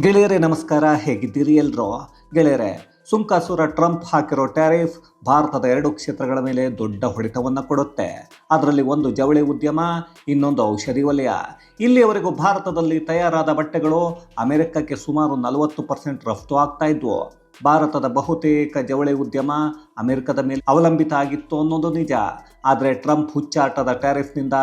ಗೆಳೆಯರೇ, ನಮಸ್ಕಾರ. ಹೇಗಿದ್ದೀರಿ ಎಲ್ಲರೂ ಗೆಳೆಯರೇ, ಸುಂಕಾಸುರ ಟ್ರಂಪ್ ಹಾಕಿರೋ ಟ್ಯಾರಿಫ್ ಭಾರತದ ಎರಡು ಕ್ಷೇತ್ರಗಳ ಮೇಲೆ ದೊಡ್ಡ ಹೊಡೆತವನ್ನು ಕೊಡುತ್ತೆ. ಅದರಲ್ಲಿ ಒಂದು ಜವಳಿ ಉದ್ಯಮ, ಇನ್ನೊಂದು ಔಷಧಿ ವಲಯ. ಇಲ್ಲಿಯವರೆಗೂ ಭಾರತದಲ್ಲಿ ತಯಾರಾದ ಬಟ್ಟೆಗಳು ಅಮೆರಿಕಕ್ಕೆ ಸುಮಾರು ನಲವತ್ತು ಪರ್ಸೆಂಟ್ ರಫ್ತು ಆಗ್ತಾ ಇದ್ವು. ಭಾರತದ ಬಹುತೇಕ ಜವಳಿ ಉದ್ಯಮ ಅಮೆರಿಕದ ಮೇಲೆ ಅವಲಂಬಿತ ಆಗಿತ್ತು ಅನ್ನೋದು ನಿಜ. ಆದರೆ ಟ್ರಂಪ್ ಹುಚ್ಚಾಟದ ಟ್ಯಾರಿಫ್ನಿಂದ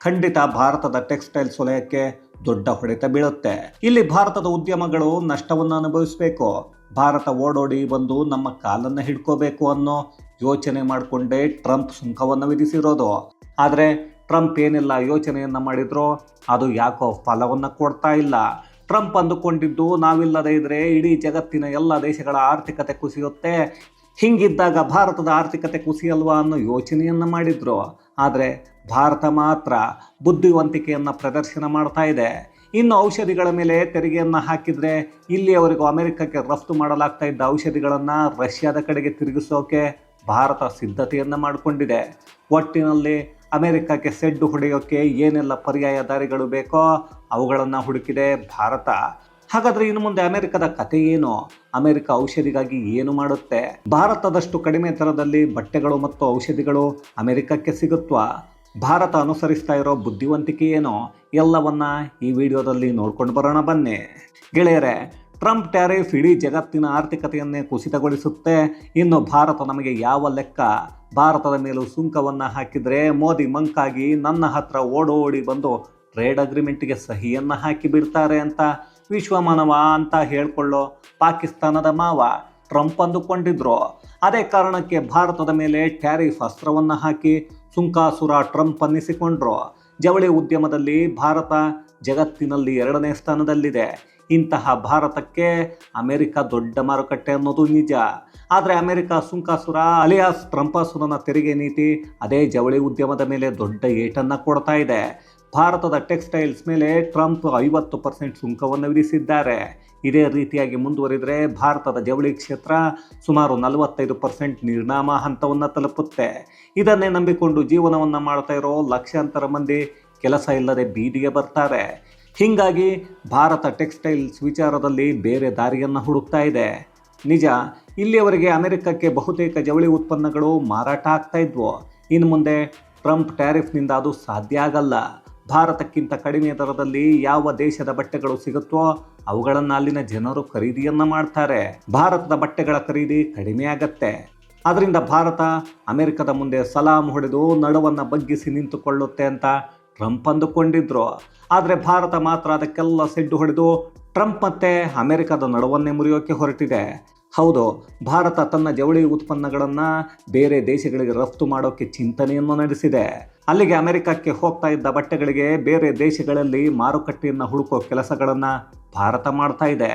ಖಂಡಿತ ಭಾರತದ ಟೆಕ್ಸ್ಟೈಲ್ಸ್ ವಲಯಕ್ಕೆ ದೊಡ್ಡ ಹೊಡೆತ ಬೀಳುತ್ತೆ. ಇಲ್ಲಿ ಭಾರತದ ಉದ್ಯಮಗಳು ನಷ್ಟವನ್ನು ಅನುಭವಿಸಬೇಕು. ಭಾರತ ಓಡೋಡಿ ಬಂದು ನಮ್ಮ ಕಾಲನ್ನು ಹಿಡ್ಕೋಬೇಕು ಅನ್ನೋ ಯೋಚನೆ ಮಾಡಿಕೊಂಡೇ ಟ್ರಂಪ್ ಸುಂಕವನ್ನು ವಿಧಿಸಿರೋದು. ಆದರೆ ಟ್ರಂಪ್ ಏನೆಲ್ಲ ಯೋಚನೆಯನ್ನು ಮಾಡಿದ್ರೋ ಅದು ಯಾಕೋ ಫಲವನ್ನು ಕೊಡ್ತಾ ಇಲ್ಲ. ಟ್ರಂಪ್ ಅಂದುಕೊಂಡಿದ್ದು ನಾವಿಲ್ಲದೇ ಇದ್ರೆ ಇಡೀ ಜಗತ್ತಿನ ಎಲ್ಲ ದೇಶಗಳ ಆರ್ಥಿಕತೆ ಕುಸಿಯುತ್ತೆ. ಹಿಂಗಿದ್ದಾಗ ಭಾರತದ ಆರ್ಥಿಕತೆ ಕುಸಿಯಲ್ವಾ ಅನ್ನೋ ಯೋಚನೆಯನ್ನು ಮಾಡಿದ್ರು. ಆದರೆ ಭಾರತ ಮಾತ್ರ ಬುದ್ಧಿವಂತಿಕೆಯನ್ನು ಪ್ರದರ್ಶನ ಮಾಡ್ತಾ ಇದೆ. ಇನ್ನು ಔಷಧಿಗಳ ಮೇಲೆ ತೆರಿಗೆಯನ್ನು ಹಾಕಿದರೆ ಇಲ್ಲಿಯವರೆಗೂ ಅಮೆರಿಕಕ್ಕೆ ರಫ್ತು ಮಾಡಲಾಗ್ತಾ ಇದ್ದ ಔಷಧಿಗಳನ್ನು ರಷ್ಯಾದ ಕಡೆಗೆ ತಿರುಗಿಸೋಕೆ ಭಾರತ ಸಿದ್ಧತೆಯನ್ನು ಮಾಡಿಕೊಂಡಿದೆ. ಒಟ್ಟಿನಲ್ಲಿ ಅಮೆರಿಕಕ್ಕೆ ಸೆಡ್ಡು ಹೊಡೆಯೋಕ್ಕೆ ಏನೆಲ್ಲ ಪರ್ಯಾಯ ದಾರಿಗಳು ಬೇಕೋ ಅವುಗಳನ್ನು ಹುಡುಕಿದೆ ಭಾರತ. ಹಾಗಾದರೆ ಇನ್ನು ಮುಂದೆ ಅಮೆರಿಕದ ಕತೆ ಏನು? ಅಮೆರಿಕ ಔಷಧಿಗಾಗಿ ಏನು ಮಾಡುತ್ತೆ? ಭಾರತದಷ್ಟು ಕಡಿಮೆ ದರದಲ್ಲಿ ಬಟ್ಟೆಗಳು ಮತ್ತು ಔಷಧಿಗಳು ಅಮೆರಿಕಕ್ಕೆ ಸಿಗುತ್ವಾ? ಭಾರತ ಅನುಸರಿಸ್ತಾ ಇರೋ ಬುದ್ಧಿವಂತಿಕೆ ಏನು ಎಲ್ಲವನ್ನ ಈ ವಿಡಿಯೋದಲ್ಲಿ ನೋಡ್ಕೊಂಡು ಬರೋಣ ಬನ್ನಿ. ಗೆಳೆಯರೆ, ಟ್ರಂಪ್ ಟ್ಯಾರಿಫ್ ಇಡೀ ಜಗತ್ತಿನ ಆರ್ಥಿಕತೆಯನ್ನೇ ಕುಸಿತಗೊಳಿಸುತ್ತೆ. ಇನ್ನು ಭಾರತ ನಮಗೆ ಯಾವ ಲೆಕ್ಕ? ಭಾರತದ ಮೇಲೂ ಸುಂಕವನ್ನು ಹಾಕಿದರೆ ಮೋದಿ ಮಂಕಾಗಿ ನನ್ನ ಹತ್ರ ಓಡೋಡಿ ಬಂದು ಟ್ರೇಡ್ ಅಗ್ರಿಮೆಂಟ್ಗೆ ಸಹಿಯನ್ನು ಹಾಕಿ ಬಿಡ್ತಾರೆ ಅಂತ. ವಿಶ್ವಮಾನವ ಅಂತ ಹೇಳ್ಕೊಳ್ಳೋ ಪಾಕಿಸ್ತಾನದ ಮಾವ ಟ್ರಂಪ್ ಅಂದುಕೊಂಡಿದ್ರು. ಅದೇ ಕಾರಣಕ್ಕೆ ಭಾರತದ ಮೇಲೆ ಟ್ಯಾರಿಫ್ ಅಸ್ತ್ರವನ್ನು ಹಾಕಿ ಸುಂಕಾಸುರ ಟ್ರಂಪ್ ಅನ್ನಿಸಿಕೊಂಡ್ರು. ಜವಳಿ ಉದ್ಯಮದಲ್ಲಿ ಭಾರತ ಜಗತ್ತಿನಲ್ಲಿ ಎರಡನೇ ಸ್ಥಾನದಲ್ಲಿದೆ. ಇಂತಹ ಭಾರತಕ್ಕೆ ಅಮೆರಿಕ ದೊಡ್ಡ ಮಾರುಕಟ್ಟೆ ಅನ್ನೋದು ನಿಜ. ಆದರೆ ಅಮೆರಿಕ ಸುಂಕಾಸುರ ಅಲಿಯಾಸ್ ಟ್ರಂಪಾಸುರನ ತೆರಿಗೆ ನೀತಿ ಅದೇ ಜವಳಿ ಉದ್ಯಮದ ಮೇಲೆ ದೊಡ್ಡ ಏಟನ್ನು ಕೊಡ್ತಾ ಇದೆ. ಭಾರತದ ಟೆಕ್ಸ್ಟೈಲ್ಸ್ ಮೇಲೆ ಟ್ರಂಪ್ ಐವತ್ತು ಪರ್ಸೆಂಟ್ ಸುಂಕವನ್ನು ವಿಧಿಸಿದ್ದಾರೆ. ಇದೇ ರೀತಿಯಾಗಿ ಮುಂದುವರಿದರೆ ಭಾರತದ ಜವಳಿ ಕ್ಷೇತ್ರ ಸುಮಾರು ನಲವತ್ತೈದು ಪರ್ಸೆಂಟ್ ನಿರ್ನಾಮ ಹಂತವನ್ನು ತಲುಪುತ್ತೆ. ಇದನ್ನೇ ನಂಬಿಕೊಂಡು ಜೀವನವನ್ನು ಮಾಡ್ತಾ ಇರೋ ಲಕ್ಷಾಂತರ ಮಂದಿ ಕೆಲಸ ಇಲ್ಲದೆ ಬೀದಿಗೆ ಬರ್ತಾರೆ. ಹೀಗಾಗಿ ಭಾರತ ಟೆಕ್ಸ್ಟೈಲ್ಸ್ ವಿಚಾರದಲ್ಲಿ ಬೇರೆ ದಾರಿಯನ್ನು ಹುಡುಕ್ತಾ ಇದೆ. ನಿಜ, ಇಲ್ಲಿಯವರೆಗೆ ಅಮೆರಿಕಕ್ಕೆ ಬಹುತೇಕ ಜವಳಿ ಉತ್ಪನ್ನಗಳು ಮಾರಾಟ ಆಗ್ತಾ ಇದ್ವು. ಇನ್ನು ಮುಂದೆ ಟ್ರಂಪ್ ಟ್ಯಾರಿಫ್ನಿಂದ ಅದು ಸಾಧ್ಯ ಆಗಲ್ಲ. ಭಾರತಕ್ಕಿಂತ ಕಡಿಮೆ ದರದಲ್ಲಿ ಯಾವ ದೇಶದ ಬಟ್ಟೆಗಳು ಸಿಗುತ್ತೋ ಅವುಗಳನ್ನು ಅಲ್ಲಿನ ಜನರು ಖರೀದಿಯನ್ನ ಮಾಡ್ತಾರೆ. ಭಾರತದ ಬಟ್ಟೆಗಳ ಖರೀದಿ ಕಡಿಮೆ ಆಗತ್ತೆ. ಅದರಿಂದ ಭಾರತ ಅಮೆರಿಕದ ಮುಂದೆ ಸಲಾಂ ಹೊಡೆದು ನಡುವನ್ನು ಬಗ್ಗಿಸಿ ನಿಂತುಕೊಳ್ಳುತ್ತೆ ಅಂತ ಟ್ರಂಪ್ ಅಂದುಕೊಂಡಿದ್ರು. ಆದರೆ ಭಾರತ ಮಾತ್ರ ಅದಕ್ಕೆಲ್ಲ ಸೆಡ್ಡು ಹೊಡೆದು ಟ್ರಂಪ್ ಮತ್ತೆ ಅಮೆರಿಕದ ನಡುವನ್ನೇ ಮುರಿಯೋಕೆ ಹೊರಟಿದೆ. ಹೌದು, ಭಾರತ ತನ್ನ ಜವಳಿ ಉತ್ಪನ್ನಗಳನ್ನು ಬೇರೆ ದೇಶಗಳಿಗೆ ರಫ್ತು ಮಾಡೋಕ್ಕೆ ಚಿಂತನೆಯನ್ನು ನಡೆಸಿದೆ. ಅಲ್ಲಿಗೆ ಅಮೆರಿಕಕ್ಕೆ ಹೋಗ್ತಾ ಇದ್ದ ಬಟ್ಟೆಗಳಿಗೆ ಬೇರೆ ದೇಶಗಳಲ್ಲಿ ಮಾರುಕಟ್ಟೆಯನ್ನು ಹುಡುಕೋ ಕೆಲಸಗಳನ್ನು ಭಾರತ ಮಾಡ್ತಾ ಇದೆ.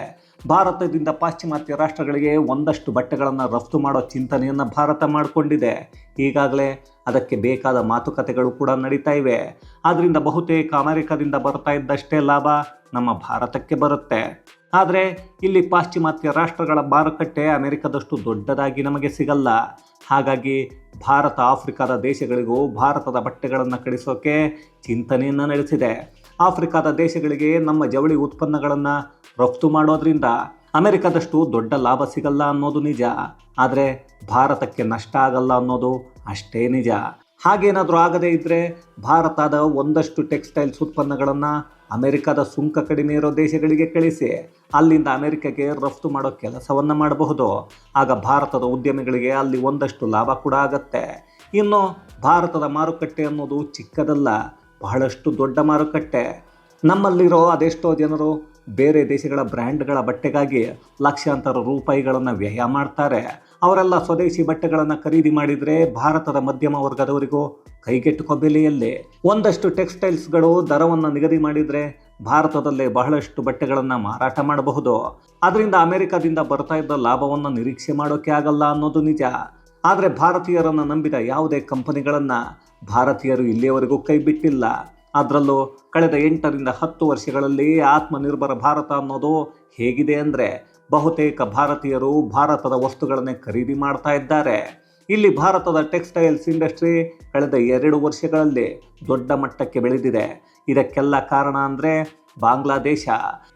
ಭಾರತದಿಂದ ಪಾಶ್ಚಿಮಾತ್ಯ ರಾಷ್ಟ್ರಗಳಿಗೆ ಒಂದಷ್ಟು ಬಟ್ಟೆಗಳನ್ನು ರಫ್ತು ಮಾಡೋ ಚಿಂತನೆಯನ್ನು ಭಾರತ ಮಾಡಿಕೊಂಡಿದೆ. ಈಗಾಗಲೇ ಅದಕ್ಕೆ ಬೇಕಾದ ಮಾತುಕತೆಗಳು ಕೂಡ ನಡೀತಾ ಇವೆ. ಆದ್ದರಿಂದ ಬಹುತೇಕ ಅಮೆರಿಕದಿಂದ ಬರ್ತಾ ಇದ್ದಷ್ಟೇ ಲಾಭ ನಮ್ಮ ಭಾರತಕ್ಕೆ ಬರುತ್ತೆ. ಆದರೆ ಇಲ್ಲಿ ಪಾಶ್ಚಿಮಾತ್ಯ ರಾಷ್ಟ್ರಗಳ ಮಾರುಕಟ್ಟೆ ಅಮೆರಿಕದಷ್ಟು ದೊಡ್ಡದಾಗಿ ನಮಗೆ ಸಿಗಲ್ಲ. ಹಾಗಾಗಿ ಭಾರತ, ಆಫ್ರಿಕಾದ ದೇಶಗಳಿಗೂ ಭಾರತದ ಬಟ್ಟೆಗಳನ್ನು ಕಳಿಸೋಕೆ ಚಿಂತನೆಯನ್ನು ನಡೆಸಿದೆ. ಆಫ್ರಿಕಾದ ದೇಶಗಳಿಗೆ ನಮ್ಮ ಜವಳಿ ಉತ್ಪನ್ನಗಳನ್ನು ರಫ್ತು ಮಾಡೋದ್ರಿಂದ ಅಮೆರಿಕದಷ್ಟು ದೊಡ್ಡ ಲಾಭ ಸಿಗಲ್ಲ ಅನ್ನೋದು ನಿಜ. ಆದರೆ ಭಾರತಕ್ಕೆ ನಷ್ಟ ಆಗಲ್ಲ ಅನ್ನೋದು ಅಷ್ಟೇ ನಿಜ. ಹಾಗೇನಾದರೂ ಆಗದೇ ಇದ್ದರೆ ಭಾರತದ ಒಂದಷ್ಟು ಟೆಕ್ಸ್ಟೈಲ್ಸ್ ಉತ್ಪನ್ನಗಳನ್ನು ಅಮೆರಿಕದ ಸುಂಕ ಕಡಿಮೆ ಇರೋ ದೇಶಗಳಿಗೆ ಕಳಿಸಿ. ಅಲ್ಲಿಂದ ಅಮೆರಿಕಕ್ಕೆ ರಫ್ತು ಮಾಡೋ ಕೆಲಸವನ್ನು ಮಾಡಬಹುದು. ಆಗ ಭಾರತದ ಉದ್ಯಮಿಗಳಿಗೆ ಅಲ್ಲಿ ಒಂದಷ್ಟು ಲಾಭ ಕೂಡ ಆಗತ್ತೆ. ಇನ್ನು ಭಾರತದ ಮಾರುಕಟ್ಟೆ ಅನ್ನೋದು ಚಿಕ್ಕದಲ್ಲ, ಬಹಳಷ್ಟು ದೊಡ್ಡ ಮಾರುಕಟ್ಟೆ. ನಮ್ಮಲ್ಲಿರೋ ಅದೆಷ್ಟೋ ಜನರು ಬೇರೆ ದೇಶಗಳ ಬ್ರ್ಯಾಂಡ್ಗಳ ಬಟ್ಟೆಗಾಗಿ ಲಕ್ಷಾಂತರ ರೂಪಾಯಿಗಳನ್ನು ವ್ಯಯ ಮಾಡ್ತಾರೆ. ಅವರೆಲ್ಲ ಸ್ವದೇಶಿ ಬಟ್ಟೆಗಳನ್ನು ಖರೀದಿ ಮಾಡಿದರೆ ಭಾರತದ ಮಧ್ಯಮ ವರ್ಗದವರಿಗೂ ಕೈಗೆಟುಕೋ ಬೆಲೆಯಲ್ಲೇ ಒಂದಷ್ಟು ಟೆಕ್ಸ್ಟೈಲ್ಸ್ಗಳು ದರವನ್ನು ನಿಗದಿ ಮಾಡಿದರೆ ಭಾರತದಲ್ಲೇ ಬಹಳಷ್ಟು ಬಟ್ಟೆಗಳನ್ನು ಮಾರಾಟ ಮಾಡಬಹುದು. ಅದರಿಂದ ಅಮೆರಿಕದಿಂದ ಬರ್ತಾ ಇದ್ದ ಲಾಭವನ್ನು ನಿರೀಕ್ಷೆ ಮಾಡೋಕೆ ಆಗಲ್ಲ ಅನ್ನೋದು ನಿಜ. ಆದರೆ ಭಾರತೀಯರನ್ನು ನಂಬಿದ ಯಾವುದೇ ಕಂಪನಿಗಳನ್ನು ಭಾರತೀಯರು ಇಲ್ಲಿಯವರೆಗೂ ಕೈ ಬಿಟ್ಟಿಲ್ಲ. ಅದರಲ್ಲೂ ಕಳೆದ ಎಂಟರಿಂದ ಹತ್ತು ವರ್ಷಗಳಲ್ಲಿ ಆತ್ಮನಿರ್ಭರ ಭಾರತ ಅನ್ನೋದು ಹೇಗಿದೆ ಅಂದರೆ ಬಹುತೇಕ ಭಾರತೀಯರು ಭಾರತದ ವಸ್ತುಗಳನ್ನೇ ಖರೀದಿ ಮಾಡ್ತಾ ಇದ್ದಾರೆ. ಇಲ್ಲಿ ಭಾರತದ ಟೆಕ್ಸ್ಟೈಲ್ಸ್ ಇಂಡಸ್ಟ್ರಿ ಕಳೆದ ಎರಡು ವರ್ಷಗಳಲ್ಲಿ ದೊಡ್ಡ ಮಟ್ಟಕ್ಕೆ ಬೆಳೆದಿದೆ. ಇದಕ್ಕೆಲ್ಲ ಕಾರಣ ಅಂದರೆ ಬಾಂಗ್ಲಾದೇಶ.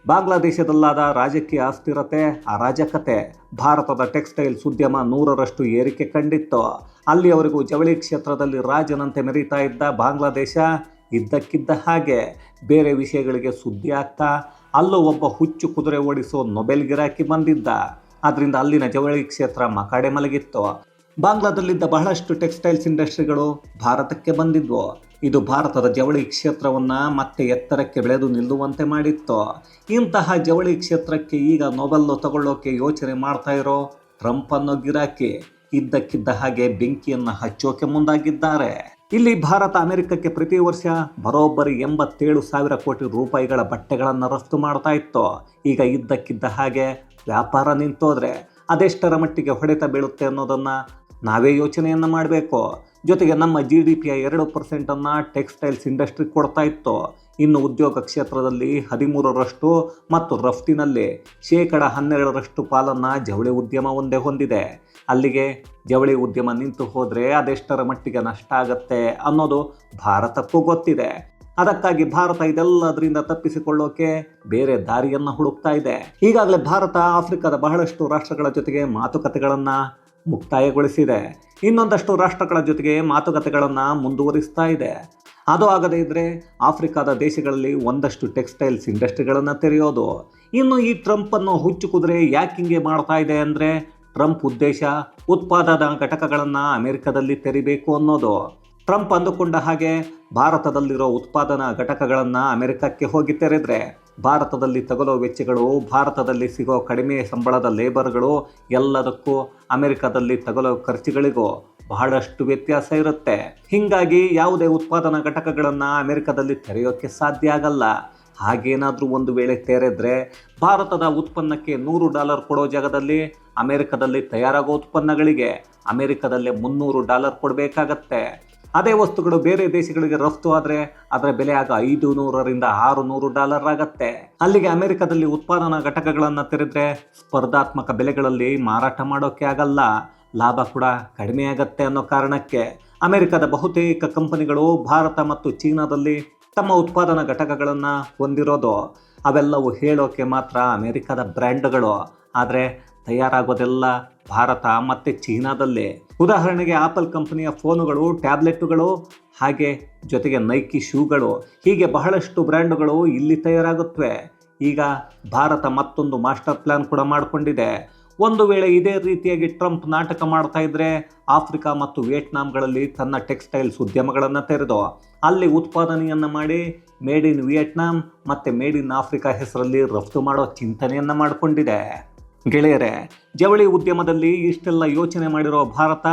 ಬಾಂಗ್ಲಾದೇಶದಲ್ಲಾದ ರಾಜಕೀಯ ಅಸ್ಥಿರತೆ, ಅರಾಜಕತೆ ಭಾರತದ ಟೆಕ್ಸ್ಟೈಲ್ಸ್ ಉದ್ಯಮ ನೂರರಷ್ಟು ಏರಿಕೆ ಕಂಡಿತ್ತು. ಅಲ್ಲಿಯವರೆಗೂ ಜವಳಿ ಕ್ಷೇತ್ರದಲ್ಲಿ ರಾಜನಂತೆ ಮೆರೀತಾ ಇದ್ದ ಬಾಂಗ್ಲಾದೇಶ ಇದ್ದಕ್ಕಿದ್ದ ಹಾಗೆ ಬೇರೆ ವಿಷಯಗಳಿಗೆ ಸುದ್ದಿ ಆಗ್ತಾ ಅಲ್ಲೂ ಒಬ್ಬ ಹುಚ್ಚು ಕುದುರೆ ಓಡಿಸೋ ನೊಬೆಲ್ ಗಿರಾಕಿ ಬಂದಿದ್ದ. ಅದರಿಂದ ಅಲ್ಲಿನ ಜವಳಿ ಕ್ಷೇತ್ರ ಮಕಾಡೆ ಮಲಗಿತ್ತು. ಬಾಂಗ್ಲಾದಲ್ಲಿದ್ದ ಬಹಳಷ್ಟು ಟೆಕ್ಸ್ಟೈಲ್ಸ್ ಇಂಡಸ್ಟ್ರಿಗಳು ಭಾರತಕ್ಕೆ ಬಂದಿದ್ವು. ಇದು ಭಾರತದ ಜವಳಿ ಕ್ಷೇತ್ರವನ್ನು ಮತ್ತೆ ಎತ್ತರಕ್ಕೆ ಬೆಳೆದು ನಿಲ್ಲುವಂತೆ ಮಾಡಿತ್ತು. ಇಂತಹ ಜವಳಿ ಕ್ಷೇತ್ರಕ್ಕೆ ಈಗ ನೊಬೆಲ್ಲು ತಗೊಳ್ಳೋಕೆ ಯೋಚನೆ ಮಾಡ್ತಾ ಇರೋ ಟ್ರಂಪ್ ಅನ್ನೋ ಗಿರಾಕಿ ಇದ್ದಕ್ಕಿದ್ದ ಹಾಗೆ ಬೆಂಕಿಯನ್ನು ಹಚ್ಚೋಕೆ ಮುಂದಾಗಿದ್ದಾರೆ. ಇಲ್ಲಿ ಭಾರತ ಅಮೆರಿಕಕ್ಕೆ ಪ್ರತಿ ವರ್ಷ ಬರೋಬ್ಬರಿ ಎಂಬತ್ತೇಳು ಸಾವಿರ ಕೋಟಿ ರೂಪಾಯಿಗಳ ಬಟ್ಟೆಗಳನ್ನು ರಫ್ತು ಮಾಡ್ತಾ ಇತ್ತು. ಈಗ ಇದ್ದಕ್ಕಿದ್ದ ಹಾಗೆ ವ್ಯಾಪಾರ ನಿಂತೋದ್ರೆ ಅದೆಷ್ಟರ ಮಟ್ಟಿಗೆ ಹೊಡೆತ ಬೀಳುತ್ತೆ ಅನ್ನೋದನ್ನು ನಾವೇ ಯೋಚನೆಯನ್ನು ಮಾಡಬೇಕು. ಜೊತೆಗೆ ನಮ್ಮ ಜಿ ಡಿ ಪಿಯ ಎರಡು ಪರ್ಸೆಂಟನ್ನು ಟೆಕ್ಸ್ಟೈಲ್ಸ್ ಇಂಡಸ್ಟ್ರಿ ಕೊಡ್ತಾ ಇತ್ತು. ಇನ್ನು ಉದ್ಯೋಗ ಕ್ಷೇತ್ರದಲ್ಲಿ ಹದಿಮೂರರಷ್ಟು ಮತ್ತು ರಫ್ತಿನಲ್ಲಿ ಶೇಕಡ ಹನ್ನೆರಡರಷ್ಟು ಪಾಲನ್ನು ಜವಳಿ ಉದ್ಯಮ ಒಂದೇ ಹೊಂದಿದೆ. ಅಲ್ಲಿಗೆ ಜವಳಿ ಉದ್ಯಮ ನಿಂತು ಹೋದರೆ ಅದೆಷ್ಟರ ಮಟ್ಟಿಗೆ ನಷ್ಟ ಆಗತ್ತೆ ಅನ್ನೋದು ಭಾರತಕ್ಕೂ ಗೊತ್ತಿದೆ. ಅದಕ್ಕಾಗಿ ಭಾರತ ಇದೆಲ್ಲದರಿಂದ ತಪ್ಪಿಸಿಕೊಳ್ಳೋಕೆ ಬೇರೆ ದಾರಿಯನ್ನು ಹುಡುಕ್ತಾ ಇದೆ. ಈಗಾಗಲೇ ಭಾರತ ಆಫ್ರಿಕಾದ ಬಹಳಷ್ಟು ರಾಷ್ಟ್ರಗಳ ಜೊತೆಗೆ ಮಾತುಕತೆಗಳನ್ನು ಮುಕ್ತಾಯಗೊಳಿಸಿದೆ. ಇನ್ನೊಂದಷ್ಟು ರಾಷ್ಟ್ರಗಳ ಜೊತೆಗೆ ಮಾತುಕತೆಗಳನ್ನು ಮುಂದುವರಿಸ್ತಾ ಇದೆ. ಅದು ಆಗದೇ ಇದ್ದರೆ ಆಫ್ರಿಕಾದ ದೇಶಗಳಲ್ಲಿ ಒಂದಷ್ಟು ಟೆಕ್ಸ್ಟೈಲ್ಸ್ ಇಂಡಸ್ಟ್ರಿಗಳನ್ನು ತೆರೆಯೋದು. ಇನ್ನು ಈ ಟ್ರಂಪನ್ನು ಹುಚ್ಚು ಕುದುರೆ ಯಾಕೆ ಹಿಂಗೆ ಮಾಡ್ತಾ ಇದೆ ಅಂದರೆ ಟ್ರಂಪ್ ಉದ್ದೇಶ ಉತ್ಪಾದನಾ ಘಟಕಗಳನ್ನು ಅಮೆರಿಕದಲ್ಲಿ ತೆರಿಬೇಕು ಅನ್ನೋದು. ಟ್ರಂಪ್ ಅಂದುಕೊಂಡ ಹಾಗೆ ಭಾರತದಲ್ಲಿರೋ ಉತ್ಪಾದನಾ ಘಟಕಗಳನ್ನು ಅಮೆರಿಕಕ್ಕೆ ಹೋಗಿ ತೆರೆದ್ರೆ ಭಾರತದಲ್ಲಿ ತಗಲೋ ವೆಚ್ಚಗಳು, ಭಾರತದಲ್ಲಿ ಸಿಗೋ ಕಡಿಮೆ ಸಂಬಳದ ಲೇಬರ್ಗಳು ಎಲ್ಲದಕ್ಕೂ ಅಮೆರಿಕದಲ್ಲಿ ತಗಲೋ ಖರ್ಚುಗಳಿಗೂ ಬಹಳಷ್ಟು ವ್ಯತ್ಯಾಸ ಇರುತ್ತೆ. ಹೀಗಾಗಿ ಯಾವುದೇ ಉತ್ಪಾದನಾ ಘಟಕಗಳನ್ನು ಅಮೆರಿಕದಲ್ಲಿ ತೆರೆಯೋಕ್ಕೆ ಸಾಧ್ಯ ಆಗಲ್ಲ. ಹಾಗೇನಾದರೂ ಒಂದು ವೇಳೆ ತೆರೆದ್ರೆ ಭಾರತದ ಉತ್ಪನ್ನಕ್ಕೆ ನೂರು ಡಾಲರ್ ಕೊಡೋ ಜಾಗದಲ್ಲಿ ಅಮೆರಿಕದಲ್ಲಿ ತಯಾರಾಗೋ ಉತ್ಪನ್ನಗಳಿಗೆ ಅಮೆರಿಕದಲ್ಲೇ ಮುನ್ನೂರು ಡಾಲರ್ ಕೊಡಬೇಕಾಗತ್ತೆ. ಅದೇ ವಸ್ತುಗಳು ಬೇರೆ ದೇಶಗಳಿಗೆ ರಫ್ತು ಆದರೆ ಅದರ ಬೆಲೆ ಆಗ ಐದು ನೂರರಿಂದ ಆರು ನೂರು ಡಾಲರ್ ಆಗತ್ತೆ. ಅಲ್ಲಿಗೆ ಅಮೆರಿಕದಲ್ಲಿ ಉತ್ಪಾದನಾ ಘಟಕಗಳನ್ನು ತೆರೆದ್ರೆ ಸ್ಪರ್ಧಾತ್ಮಕ ಬೆಲೆಗಳಲ್ಲಿ ಮಾರಾಟ ಮಾಡೋಕೆ ಆಗಲ್ಲ. ಲಾಭ ಕೂಡ ಕಡಿಮೆ ಆಗತ್ತೆ ಅನ್ನೋ ಕಾರಣಕ್ಕೆ ಅಮೆರಿಕದ ಬಹುತೇಕ ಕಂಪನಿಗಳು ಭಾರತ ಮತ್ತು ಚೀನಾದಲ್ಲಿ ತಮ್ಮ ಉತ್ಪಾದನಾ ಘಟಕಗಳನ್ನು ಹೊಂದಿರೋದು. ಅವೆಲ್ಲವೂ ಹೇಳೋಕೆ ಮಾತ್ರ ಅಮೆರಿಕದ ಬ್ರ್ಯಾಂಡ್ಗಳು. ಆದರೆ ತಯಾರಾಗೋದೆಲ್ಲ ಭಾರತ ಮತ್ತು ಚೀನಾದಲ್ಲೇ. ಉದಾಹರಣೆಗೆ ಆಪಲ್ ಕಂಪನಿಯ ಫೋನುಗಳು ಟ್ಯಾಬ್ಲೆಟ್ಟುಗಳು ಹಾಗೆ ಜೊತೆಗೆ ನೈಕಿ ಶೂಗಳು, ಹೀಗೆ ಬಹಳಷ್ಟು ಬ್ರ್ಯಾಂಡುಗಳು ಇಲ್ಲಿ ತಯಾರಾಗುತ್ತವೆ. ಈಗ ಭಾರತ ಮತ್ತೊಂದು ಮಾಸ್ಟರ್ ಪ್ಲಾನ್ ಕೂಡ ಮಾಡಿಕೊಂಡಿದೆ. ಒಂದು ವೇಳೆ ಇದೇ ರೀತಿಯಾಗಿ ಟ್ರಂಪ್ ನಾಟಕ ಮಾಡ್ತಾ ಇದ್ರೆ ಆಫ್ರಿಕಾ ಮತ್ತು ವಿಯೆಟ್ನಾಂಗಳಲ್ಲಿ ತನ್ನ ಟೆಕ್ಸ್ಟೈಲ್ಸ್ ಉದ್ಯಮಗಳನ್ನು ತೆರೆದು, ಅಲ್ಲಿ ಉತ್ಪಾದನೆಯನ್ನು ಮಾಡಿ ಮೇಡ್ ಇನ್ ವಿಯೆಟ್ನಾಂ ಮತ್ತು ಮೇಡ್ ಇನ್ ಆಫ್ರಿಕಾ ಹೆಸರಲ್ಲಿ ರಫ್ತು ಮಾಡೋ ಚಿಂತನೆಯನ್ನು ಮಾಡಿಕೊಂಡಿದೆ. ಗೆಳೆಯರೆ, ಜವಳಿ ಉದ್ಯಮದಲ್ಲಿ ಇಷ್ಟೆಲ್ಲ ಯೋಚನೆ ಮಾಡಿರೋ ಭಾರತ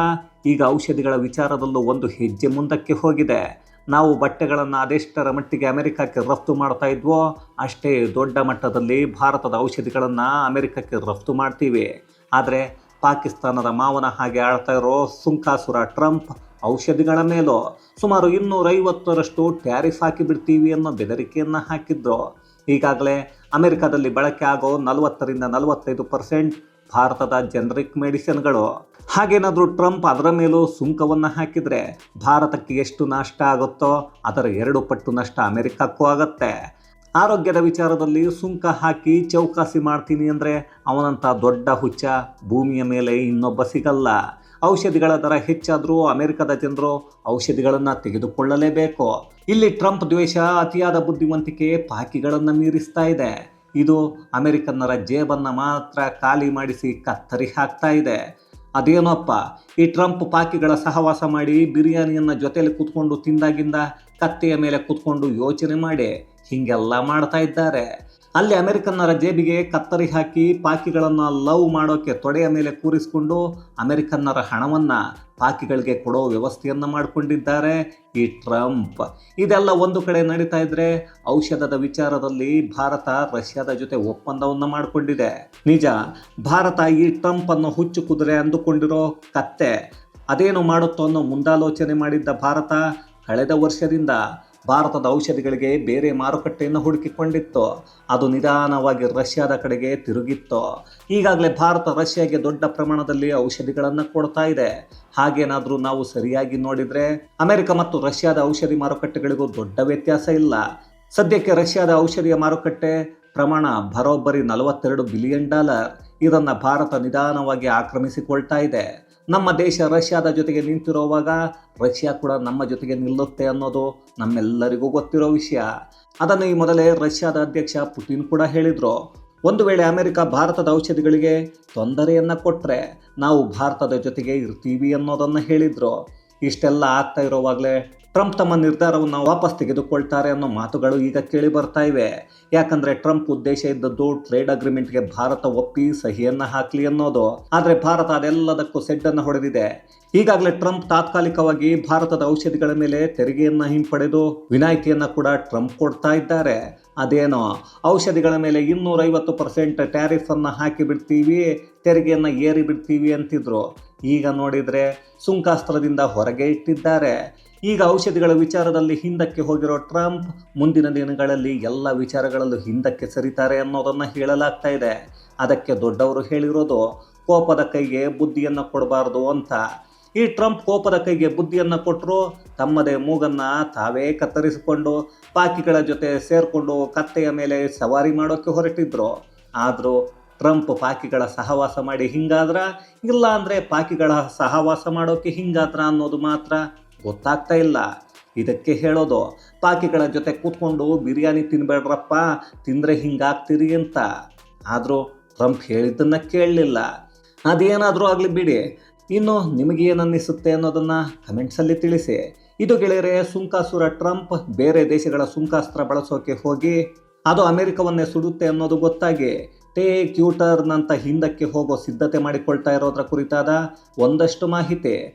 ಈಗ ಔಷಧಿಗಳ ವಿಚಾರದಲ್ಲೂ ಒಂದು ಹೆಜ್ಜೆ ಮುಂದಕ್ಕೆ ಹೋಗಿದೆ. ನಾವು ಬಟ್ಟೆಗಳನ್ನು ಅದೆಷ್ಟರ ಮಟ್ಟಿಗೆ ಅಮೆರಿಕಕ್ಕೆ ರಫ್ತು ಮಾಡ್ತಾ ಇದ್ವೋ, ಅಷ್ಟೇ ದೊಡ್ಡ ಮಟ್ಟದಲ್ಲಿ ಭಾರತದ ಔಷಧಿಗಳನ್ನು ಅಮೆರಿಕಕ್ಕೆ ರಫ್ತು ಮಾಡ್ತೀವಿ. ಆದರೆ ಪಾಕಿಸ್ತಾನದ ಮಾವನ ಹಾಗೆ ಆಳ್ತಾ ಇರೋ ಸುಂಕಾಸುರ ಟ್ರಂಪ್ ಔಷಧಿಗಳ ಮೇಲೂ, ಸುಮಾರು ಇನ್ನೂರೈವತ್ತರಷ್ಟು ಟ್ಯಾರಿಫ್ ಹಾಕಿಬಿಡ್ತೀವಿ ಅನ್ನೋ ಬೆದರಿಕೆಯನ್ನು ಹಾಕಿದ್ರು. ಈಗಾಗಲೇ ಅಮೆರಿಕದಲ್ಲಿ ಬಳಕೆ ಆಗೋ ನಲವತ್ತರಿಂದ ನಲವತ್ತೈದು ಪರ್ಸೆಂಟ್ ಭಾರತದ ಜನರಿಕ್ ಮೆಡಿಸಿನ್ಗಳು. ಹಾಗೇನಾದರೂ ಟ್ರಂಪ್ ಅದರ ಮೇಲೂ ಸುಂಕವನ್ನು ಹಾಕಿದರೆ ಭಾರತಕ್ಕೆ ಎಷ್ಟು ನಷ್ಟ ಆಗುತ್ತೋ ಅದರ ಎರಡು ಪಟ್ಟು ನಷ್ಟ ಅಮೆರಿಕಕ್ಕೂ ಆಗುತ್ತೆ. ಆರೋಗ್ಯದ ವಿಚಾರದಲ್ಲಿ ಸುಂಕ ಹಾಕಿ ಚೌಕಾಸಿ ಮಾಡ್ತೀನಿ ಅಂದರೆ ಅವನಂಥ ದೊಡ್ಡ ಹುಚ್ಚ ಭೂಮಿಯ ಮೇಲೆ ಇನ್ನೊಬ್ಬ ಸಿಗಲ್ಲ. ಔಷಧಿಗಳ ದರ ಹೆಚ್ಚಾದರೂ ಅಮೆರಿಕದ ಜನರು ಔಷಧಿಗಳನ್ನು ತೆಗೆದುಕೊಳ್ಳಲೇಬೇಕು. ಇಲ್ಲಿ ಟ್ರಂಪ್ ದ್ವೇಷ, ಅತಿಯಾದ ಬುದ್ಧಿವಂತಿಕೆ ಪಾಕಿಗಳನ್ನು ಮೀರಿಸ್ತಾ ಇದೆ. ಇದು ಅಮೆರಿಕನ್ನರ ಜೇಬನ್ನು ಮಾತ್ರ ಖಾಲಿ ಮಾಡಿಸಿ ಕತ್ತರಿ ಹಾಕ್ತಾ ಇದೆ. ಅದೇನೋಪ್ಪ, ಈ ಟ್ರಂಪ್ ಪಾಕಿಗಳ ಸಹವಾಸ ಮಾಡಿ ಬಿರಿಯಾನಿಯನ್ನು ಜೊತೆಯಲ್ಲಿ ಕೂತ್ಕೊಂಡು ತಿಂದಾಗಿಂದ ಕತ್ತೆಯ ಮೇಲೆ ಕೂತ್ಕೊಂಡು ಯೋಚನೆ ಮಾಡಿ ಹೀಗೆಲ್ಲ ಮಾಡ್ತಾ ಇದ್ದಾರೆ. ಅಲ್ಲಿ ಅಮೆರಿಕನ್ನರ ಜೇಬಿಗೆ ಕತ್ತರಿ ಹಾಕಿ ಪಾಕಿಗಳನ್ನು ಲವ್ ಮಾಡೋಕ್ಕೆ ತೊಡೆಯ ಮೇಲೆ ಕೂರಿಸಿಕೊಂಡು ಅಮೆರಿಕನ್ನರ ಹಣವನ್ನು ಪಾಕಿಗಳಿಗೆ ಕೊಡೋ ವ್ಯವಸ್ಥೆಯನ್ನು ಮಾಡಿಕೊಂಡಿದ್ದಾರೆ ಈ ಟ್ರಂಪ್. ಇದೆಲ್ಲ ಒಂದು ಕಡೆ ನಡೀತಾ ಇದ್ರೆ ಔಷಧದ ವಿಚಾರದಲ್ಲಿ ಭಾರತ ರಷ್ಯಾದ ಜೊತೆ ಒಪ್ಪಂದವನ್ನು ಮಾಡಿಕೊಂಡಿದೆ. ನಿಜ, ಭಾರತ ಈ ಟ್ರಂಪ್ ಅನ್ನು ಹುಚ್ಚು ಕುದುರೆ ಅಂದುಕೊಂಡಿರೋ ಕತ್ತೆ ಅದೇನು ಮಾಡುತ್ತೋ ಅನ್ನೋ ಮುಂದಾಲೋಚನೆ ಮಾಡಿದ್ದ ಭಾರತ ಕಳೆದ ವರ್ಷದಿಂದ ಭಾರತದ ಔಷಧಿಗಳಿಗೆ ಬೇರೆ ಮಾರುಕಟ್ಟೆಯನ್ನು ಹುಡುಕಿಕೊಂಡಿತ್ತು. ಅದು ನಿಧಾನವಾಗಿ ರಷ್ಯಾದ ಕಡೆಗೆ ತಿರುಗಿತ್ತು. ಈಗಾಗಲೇ ಭಾರತ ರಷ್ಯಾಗೆ ದೊಡ್ಡ ಪ್ರಮಾಣದಲ್ಲಿ ಔಷಧಿಗಳನ್ನು ಕೊಡ್ತಾ ಇದೆ. ಹಾಗೇನಾದರೂ ನಾವು ಸರಿಯಾಗಿ ನೋಡಿದರೆ ಅಮೆರಿಕ ಮತ್ತು ರಷ್ಯಾದ ಔಷಧಿ ಮಾರುಕಟ್ಟೆಗಳಿಗೂ ದೊಡ್ಡ ವ್ಯತ್ಯಾಸ ಇಲ್ಲ. ಸದ್ಯಕ್ಕೆ ರಷ್ಯಾದ ಔಷಧಿಯ ಮಾರುಕಟ್ಟೆ ಪ್ರಮಾಣ ಬರೋಬ್ಬರಿ ನಲವತ್ತೆರಡು ಬಿಲಿಯನ್ ಡಾಲರ್. ಇದನ್ನು ಭಾರತ ನಿಧಾನವಾಗಿ ಆಕ್ರಮಿಸಿಕೊಳ್ತಾ ಇದೆ. ನಮ್ಮ ದೇಶ ರಷ್ಯಾದ ಜೊತೆಗೆ ನಿಂತಿರುವಾಗ ರಷ್ಯಾ ಕೂಡ ನಮ್ಮ ಜೊತೆಗೆ ನಿಲ್ಲುತ್ತೆ ಅನ್ನೋದು ನಮ್ಮೆಲ್ಲರಿಗೂ ಗೊತ್ತಿರೋ ವಿಷಯ. ಅದನ್ನು ಈ ಮೊದಲೇ ರಷ್ಯಾದ ಅಧ್ಯಕ್ಷ ಪುಟಿನ್ ಕೂಡ ಹೇಳಿದರು. ಒಂದು ವೇಳೆ ಅಮೆರಿಕ ಭಾರತದ ಔಷಧಿಗಳಿಗೆ ತೊಂದರೆಯನ್ನು ಕೊಟ್ಟರೆ ನಾವು ಭಾರತದ ಜೊತೆಗೆ ಇರ್ತೀವಿ ಅನ್ನೋದನ್ನು ಹೇಳಿದರು. ಇಷ್ಟೆಲ್ಲ ಆಗ್ತಾ ಇರೋವಾಗಲೇ ಟ್ರಂಪ್ ತಮ್ಮ ನಿರ್ಧಾರವನ್ನು ವಾಪಸ್ ತೆಗೆದುಕೊಳ್ತಾರೆ ಅನ್ನೋ ಮಾತುಗಳು ಈಗ ಕೇಳಿ ಬರ್ತಾ ಇವೆ. ಯಾಕಂದ್ರೆ ಟ್ರಂಪ್ ಉದ್ದೇಶ ಇದ್ದದ್ದು ಟ್ರೇಡ್ ಅಗ್ರಿಮೆಂಟ್ಗೆ ಭಾರತ ಒಪ್ಪಿ ಸಹಿಯನ್ನ ಹಾಕ್ಲಿ ಅನ್ನೋದು. ಆದರೆ ಭಾರತ ಅದೆಲ್ಲದಕ್ಕೂ ಸೆಡ್ಡನ್ನು ಹೊಡೆದಿದೆ. ಈಗಾಗಲೇ ಟ್ರಂಪ್ ತಾತ್ಕಾಲಿಕವಾಗಿ ಭಾರತದ ಔಷಧಿಗಳ ಮೇಲೆ ತೆರಿಗೆಯನ್ನ ಹಿಂಪಡೆದು ವಿನಾಯಿತಿಯನ್ನ ಕೂಡ ಟ್ರಂಪ್ ಕೊಡ್ತಾ ಇದ್ದಾರೆ. ಅದೇನೋ, ಔಷಧಿಗಳ ಮೇಲೆ ಇನ್ನೂರೈವತ್ತು ಪರ್ಸೆಂಟ್ ಟ್ಯಾರಿಫ್ ಅನ್ನ ಹಾಕಿ ಬಿಡ್ತೀವಿ ತೆರಿಗೆಯನ್ನ ಏರಿ ಬಿಡ್ತೀವಿ ಅಂತಿದ್ರು. ಈಗ ನೋಡಿದ್ರೆ ಸುಂಕಾಸ್ತ್ರದಿಂದ ಹೊರಗೆ ಇಟ್ಟಿದ್ದಾರೆ. ಈಗ ಔಷಧಿಗಳ ವಿಚಾರದಲ್ಲಿ ಹಿಂದಕ್ಕೆ ಹೋಗಿರೋ ಟ್ರಂಪ್ ಮುಂದಿನ ದಿನಗಳಲ್ಲಿ ಎಲ್ಲ ವಿಚಾರಗಳಲ್ಲೂ ಹಿಂದಕ್ಕೆ ಸರಿತಾರೆ ಅನ್ನೋದನ್ನು ಹೇಳಲಾಗ್ತಾ ಇದೆ. ಅದಕ್ಕೆ ದೊಡ್ಡವರು ಹೇಳಿರೋದು, ಕೋಪದ ಕೈಗೆ ಬುದ್ಧಿಯನ್ನು ಕೊಡಬಾರ್ದು ಅಂತ. ಈ ಟ್ರಂಪ್ ಕೋಪದ ಕೈಗೆ ಬುದ್ಧಿಯನ್ನು ಕೊಟ್ಟರು ತಮ್ಮದೇ ಮೂಗನ್ನು ತಾವೇ ಕತ್ತರಿಸಿಕೊಂಡು ಪಾಕಿಗಳ ಜೊತೆ ಸೇರಿಕೊಂಡು ಕತ್ತೆಯ ಮೇಲೆ ಸವಾರಿ ಮಾಡೋಕ್ಕೆ ಹೊರಟಿದ್ರು. ಆದರೂ ಟ್ರಂಪ್ ಪಾಕಿಗಳ ಸಹವಾಸ ಮಾಡಿ ಹಿಂಗಾದ್ರ? ಇಲ್ಲ ಅಂದರೆ ಪಾಕಿಗಳ ಸಹವಾಸ ಮಾಡೋಕ್ಕೆ ಹಿಂಗಾದ್ರ ಅನ್ನೋದು ಮಾತ್ರ? ಗೊತ್ತಾಗ್ತಾ ಇಲ್ಲ. ಇದಕ್ಕೆ ಹೇಳೋದು, ಪಾಕಿಗಳ ಜೊತೆ ಕೂತ್ಕೊಂಡು ಬಿರಿಯಾನಿ ತಿನ್ಬೇಡ್ರಪ್ಪ, ತಿಂದರೆ ಹಿಂಗಾಗ್ತೀರಿ ಅಂತ. ಆದರೂ ಟ್ರಂಪ್ ಹೇಳಿದ್ದನ್ನು ಕೇಳಲಿಲ್ಲ. ಅದೇನಾದರೂ ಆಗಲಿ ಬಿಡಿ. ಇನ್ನು ನಿಮಗೆ ಏನನ್ನಿಸುತ್ತೆ ಅನ್ನೋದನ್ನು ಕಮೆಂಟ್ಸಲ್ಲಿ ತಿಳಿಸಿ. ಇದು ಗೆಳೆಯರೆ, ಸುಂಕಾಸುರ ಟ್ರಂಪ್ ಬೇರೆ ದೇಶಗಳ ಸುಂಕಾಸ್ತ್ರ ಬಳಸೋಕೆ ಹೋಗಿ, ಅದು ಅಮೆರಿಕವನ್ನೇ ಸುಡುತ್ತೆ ಅನ್ನೋದು ಗೊತ್ತಾಗಿ ಟೇ ಕ್ಯೂಟರ್ನಂಥ ಹಿಂದಕ್ಕೆ ಹೋಗೋ ಸಿದ್ಧತೆ ಮಾಡಿಕೊಳ್ತಾ ಇರೋದ್ರ ಕುರಿತಾದ ಒಂದಷ್ಟು ಮಾಹಿತಿ.